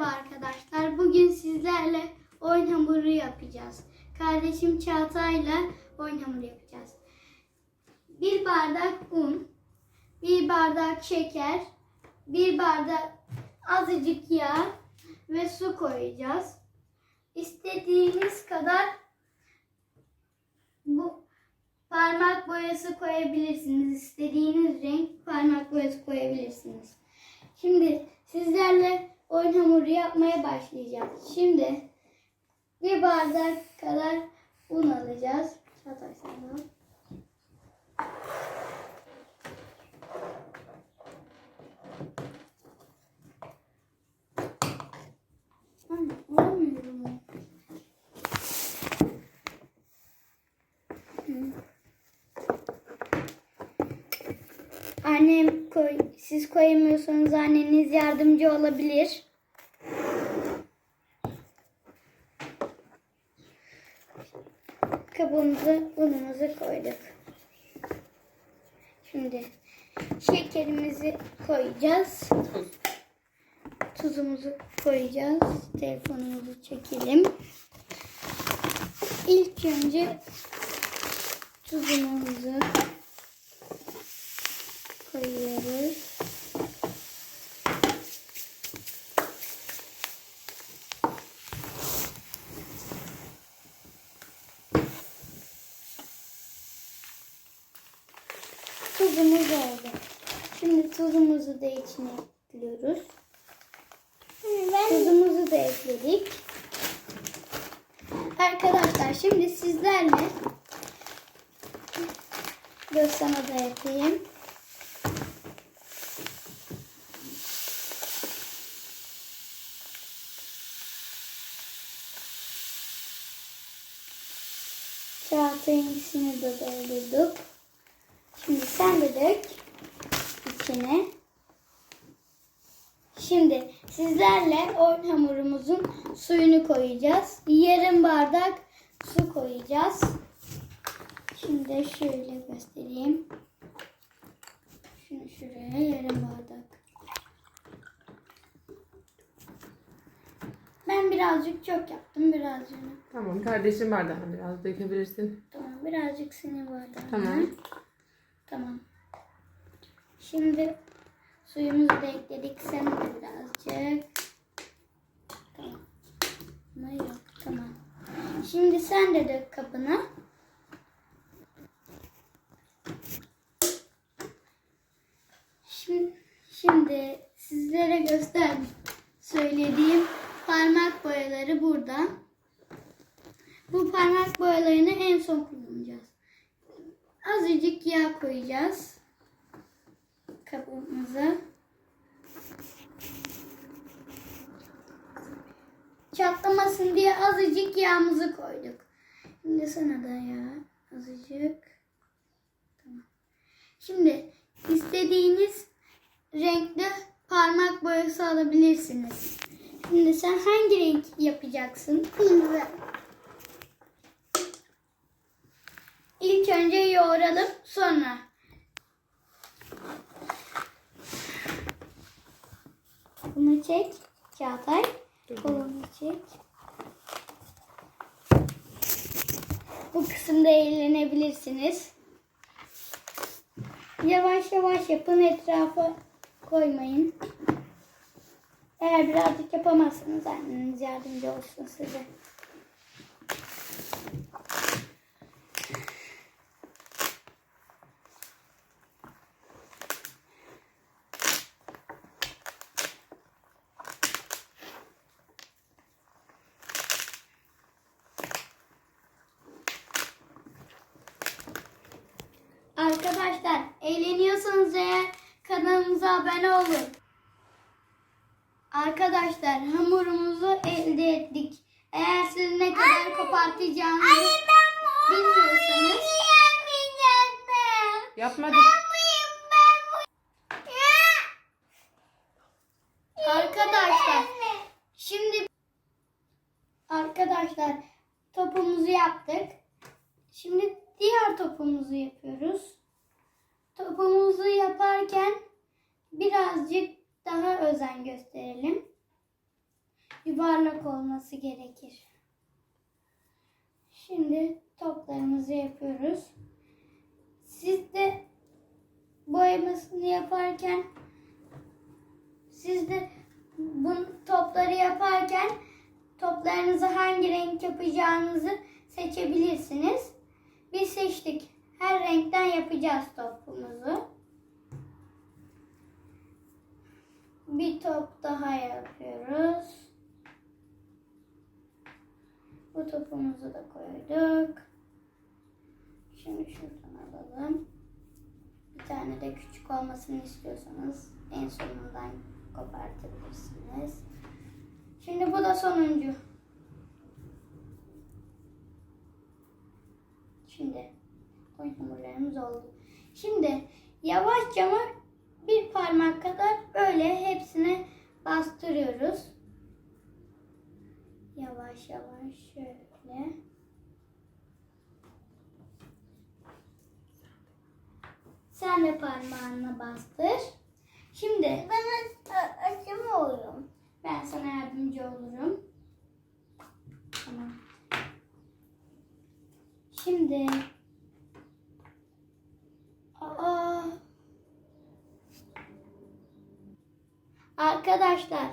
Merhaba arkadaşlar. Bugün sizlerle oyun hamuru yapacağız. Kardeşim Çağatay'la oyun hamuru yapacağız. Bir bardak un, bir bardak şeker, bir bardak azıcık yağ ve su koyacağız. İstediğiniz kadar bu parmak boyası koyabilirsiniz. İstediğiniz renk parmak boyası koyabilirsiniz. Şimdi sizlerle oyun hamuru yapmaya başlayacağız. Şimdi bir bardak kadar un alacağız. Çatay sen de al. Anne, alamıyorum. Hı. Annem koy, siz koyamıyorsanız anneniz yardımcı olabilir. Kabımızı, unumuzu koyduk. Şimdi şekerimizi koyacağız. Tuzumuzu koyacağız. Telefonumuzu çekelim. İlk önce tuzumuzu koyuyoruz. Tuzumuz oldu. Şimdi tuzumuzu da içine ekliyoruz. Tuzumuzu da ekledik. Arkadaşlar şimdi sizlerle Göz sana da yapayım. Çağatay'ınkisini de doldurduk. Dök içine. Şimdi sizlerle oyun hamurumuzun suyunu koyacağız. Yarım bardak su koyacağız. Şimdi şöyle göstereyim. Şunu şuraya yarım bardak. Ben birazcık çok yaptım. Birazcık. Tamam kardeşim bardağına biraz dökebilirsin. Tamam. Birazcık senin bardağına. Tamam. Tamam. Şimdi suyumuzu da ekledik. Sen de birazcık. Tamam. Ama yok. Tamam. Şimdi sen de dök kabına. Şimdi, şimdi sizlere göster söylediğim parmak boyaları burada. Bu parmak boyalarını en son kullanacağız. Azıcık yağ koyacağız kabımıza. Çatlamasın diye azıcık yağımızı koyduk. Şimdi sana da yağ azıcık. Tamam. Şimdi istediğiniz renkte parmak boyası alabilirsiniz. Şimdi sen hangi renk yapacaksın? Kırmızı. İlk önce yoğuralım sonra. Bunu çek. Çağatay. Kolunu çek. Bu kısımda eğlenebilirsiniz. Yavaş yavaş yapın etrafa koymayın. Eğer birazcık yapamazsanız anneniz yardımcı olsun size. Arkadaşlar eğleniyorsanız eğer kanalımıza abone olun. Arkadaşlar hamurumuzu elde ettik. Eğer siz ne kadar kopartacağınızı bilmiyorsanız Yapmadık. arkadaşlar şimdi arkadaşlar topumuzu yaptık. Şimdi diğer topumuzu yapıyoruz. Topumuzu yaparken birazcık daha özen gösterelim. yuvarlak olması gerekir. Şimdi toplarımızı yapıyoruz. Siz de boyamasını yaparken siz de bu topları yaparken toplarınızı hangi renk yapacağınızı seçebilirsiniz. Biz seçtik. Her renkten yapacağız topumuzu. Bir top daha yapıyoruz. Bu topumuzu da koyduk. Şimdi şuradan alalım. Bir tane de küçük olmasını istiyorsanız en sonundan kopartabilirsiniz. Şimdi bu da sonuncu. Şimdi oyun hamurlarımız oldu. Şimdi yavaşça mı bir parmak kadar böyle hepsine bastırıyoruz. Yavaş yavaş şöyle. Sen de parmağınla bastır. Şimdi ben açamıyorum. Ben sana yardımcı olurum. Tamam. Şimdi Arkadaşlar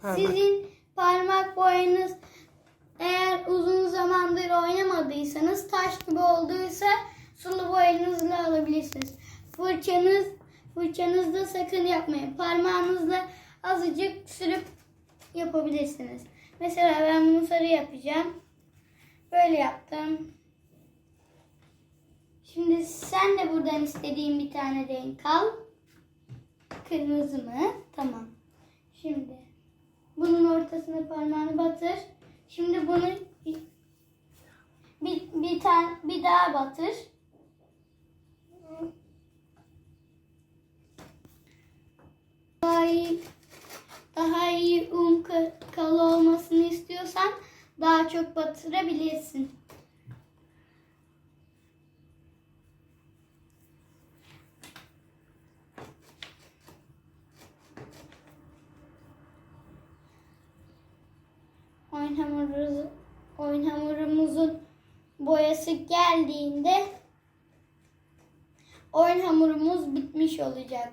Parmak. sizin parmak boyanız eğer uzun zamandır oynamadıysanız taş gibi olduysa sulu boyanızla alabilirsiniz. Fırçanız fırçanızda sakın yapmayın. Parmağınızla azıcık sürüp yapabilirsiniz. Mesela ben bunu sarı yapacağım. Böyle yaptım. Şimdi sen de buradan istediğin bir tane renk al. Kırmızı mı? Tamam. Şimdi bunun ortasına parmağını batır. Şimdi bunu bir, bir tane bir daha batır. Daha iyi, daha iyi un ka- kalı olmasını istiyorsan daha çok batırabilirsin. Oyun hamurumuz, oyun hamurumuzun boyası geldiğinde oyun hamurumuz bitmiş olacak.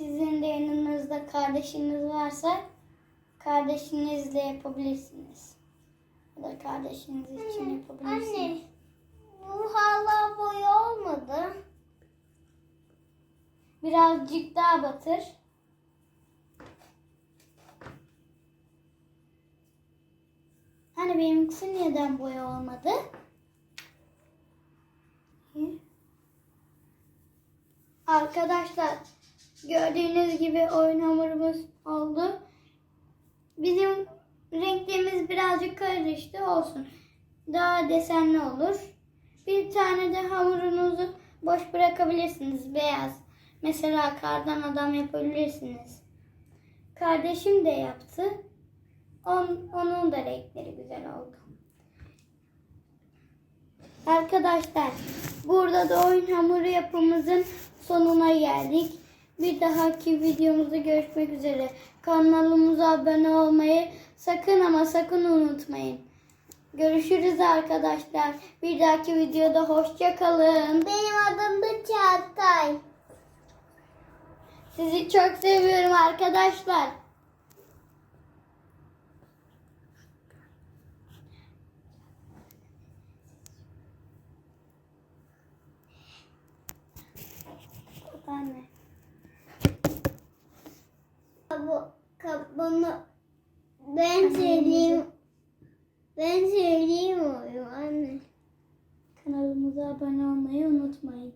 Sizin de yanınızda kardeşiniz varsa kardeşinizle yapabilirsiniz. Ya da kardeşiniz için yapabilirsiniz. Anne, bu hala boya olmadı. Birazcık daha batır. Hani benimkisi neden boya olmadı? Arkadaşlar gördüğünüz gibi oyun hamurumuz oldu. Bizim renklerimiz birazcık karıştı olsun. Daha desenli olur. Bir tane de hamurunuzu boş bırakabilirsiniz beyaz. Mesela kardan adam yapabilirsiniz. Kardeşim de yaptı. On, onun da renkleri güzel oldu. Arkadaşlar burada da oyun hamuru yapımızın sonuna geldik. Bir dahaki videomuzda görüşmek üzere. Kanalımıza abone olmayı sakın ama sakın unutmayın. Görüşürüz arkadaşlar. Bir dahaki videoda hoşça kalın. Benim adım da Çağatay. Sizi çok seviyorum arkadaşlar. Anne. Bu bunu ben söyleyeyim. Ben söyleyeyim oyun anne. Kanalımıza abone olmayı unutmayın.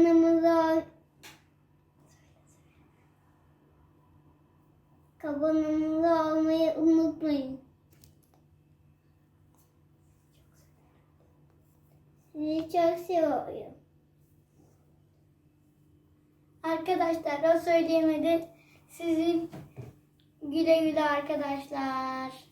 Kabanımıza Kabanımıza olmayı unutmayın. Sizi çok seviyorum. Arkadaşlar o söyleyemedi. Sizin güle güle arkadaşlar.